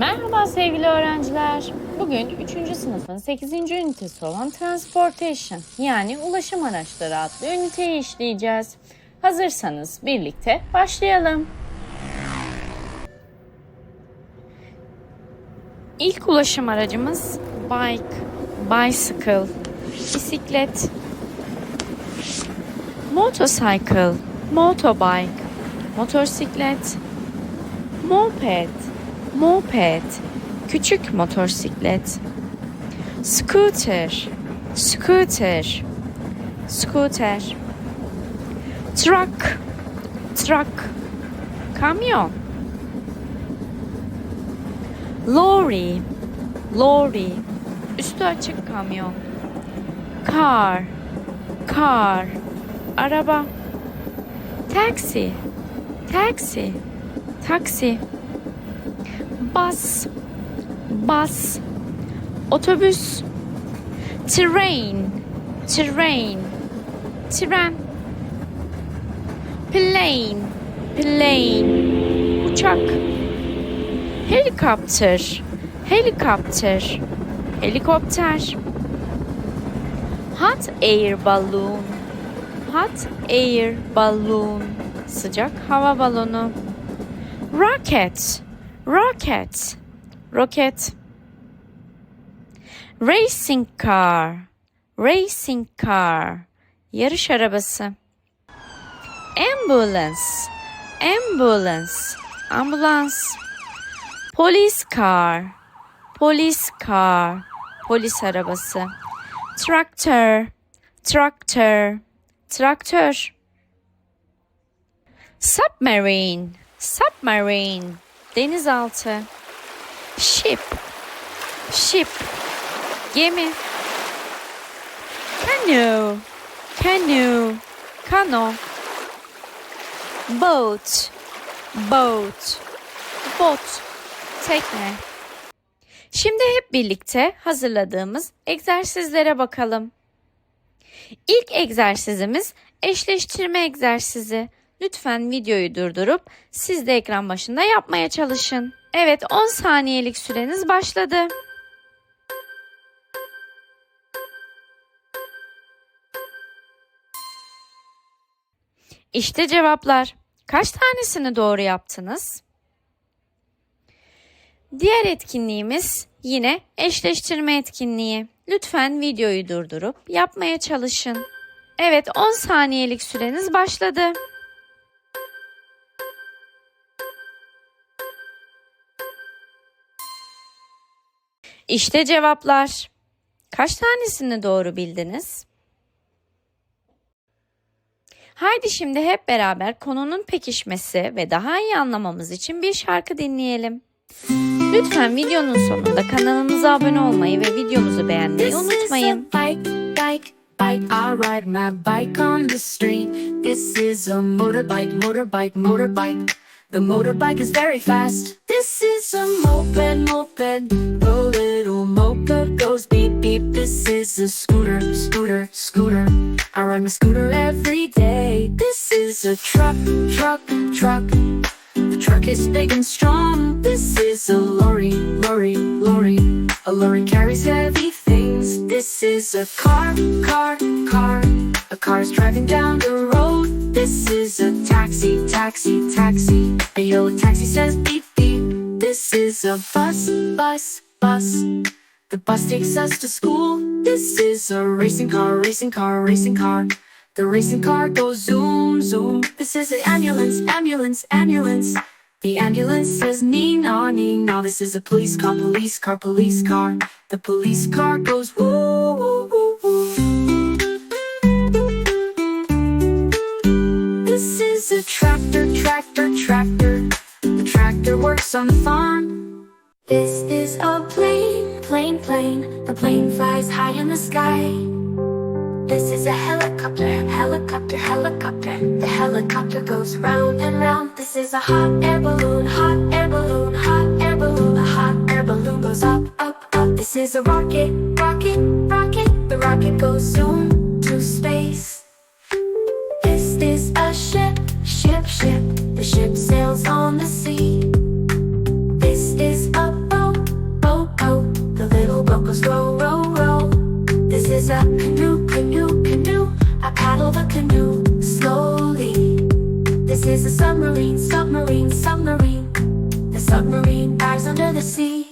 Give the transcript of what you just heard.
Merhaba sevgili öğrenciler. Bugün 3. sınıfın 8. ünitesi olan Transportation yani ulaşım araçları adlı üniteyi işleyeceğiz. Hazırsanız birlikte başlayalım. İlk ulaşım aracımız bike, bicycle, bisiklet, motorcycle, motorbike, motosiklet, moped, moped, küçük motosiklet, scooter, scooter, scooter, truck, truck, kamyon, lorry, lorry, üstü açık kamyon, car, car, araba, taxi, taxi, taksi, bus, bus, otobüs, train, train, tren, plane, plane, uçak, helikopter, helikopter, helikopter, hot air balloon, hot air balloon, sıcak hava balonu, rocket, rocket, roket, racing car, racing car, yarış arabası, ambulance, ambulance, ambulans, police car, police car, polis arabası, tractor, tractor, traktör, submarine, submarine, denizaltı, ship, ship, gemi, canoe, canoe, kano, boat, boat, bot, tekne. Şimdi hep birlikte hazırladığımız egzersizlere bakalım. İlk egzersizimiz eşleştirme egzersizi. Lütfen videoyu durdurup siz de ekran başında yapmaya çalışın. Evet 10 saniyelik süreniz başladı. İşte cevaplar. Kaç tanesini doğru yaptınız? Diğer etkinliğimiz yine eşleştirme etkinliği. Lütfen videoyu durdurup yapmaya çalışın. Evet 10 saniyelik süreniz başladı. İşte cevaplar. Kaç tanesini doğru bildiniz? Haydi şimdi hep beraber konunun pekişmesi ve daha iyi anlamamız için bir şarkı dinleyelim. Lütfen videonun sonunda kanalımıza abone olmayı ve videomuzu beğenmeyi unutmayın. Bike. I ride my bike on the street. This is a motorbike, motorbike, motorbike. The motorbike is very fast. This is a moped, moped. The This is a scooter, scooter, scooter. I ride my scooter every day. This is a truck, truck, truck. The truck is big and strong. This is a lorry, lorry, lorry. A lorry carries heavy things. This is a car, car, car. A car is driving down the road. This is a taxi, taxi, taxi. A yellow taxi says beep, beep. This is a bus, bus, bus. The bus takes us to school. This is a racing car, racing car, racing car. The racing car goes zoom, zoom. This is an ambulance, ambulance, ambulance. The ambulance says nee na ah, nee na. Ah, this is a police car, police car, police car. The police car goes woo This is a plane, plane, plane. The plane flies high in the sky. This is a helicopter, helicopter, helicopter. The helicopter goes round and round. This is a hot air balloon, hot air balloon, hot air balloon. The hot air balloon goes up, up, up. This is a rocket, rocket, rocket. The rocket goes zoom to space. This is a ship, ship, ship. The ship sails on the sea. a canoe, canoe, canoe. I paddle the canoe slowly. This is a submarine, submarine, submarine. The submarine dives under the sea.